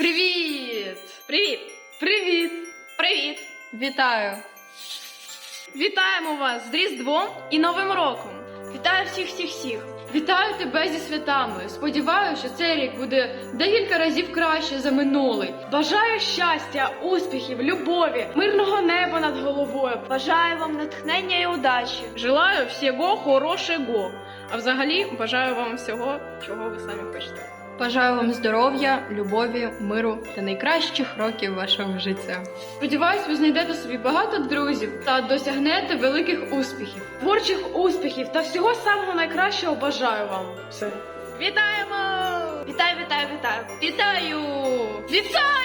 Привіт! Привіт! Привіт! Привіт! Вітаю! Вітаємо вас з Різдвом і Новим роком! Вітаю всіх всіх всіх! Вітаю тебе зі святами! Сподіваюся, що цей рік буде декілька разів краще за минулий. Бажаю щастя, успіхів, любові, мирного неба над головою. Бажаю вам натхнення і удачі! Желаю всього хорошого. А взагалі бажаю вам всього, чого ви самі хочете. Бажаю вам здоров'я, любові, миру та найкращих років вашого життя. Сподіваюсь, ви знайдете собі багато друзів та досягнете великих успіхів, творчих успіхів та всього самого найкращого бажаю вам. Все. Вітаємо! Вітаю, вітаю, вітаю! Вітаю! Вітаю!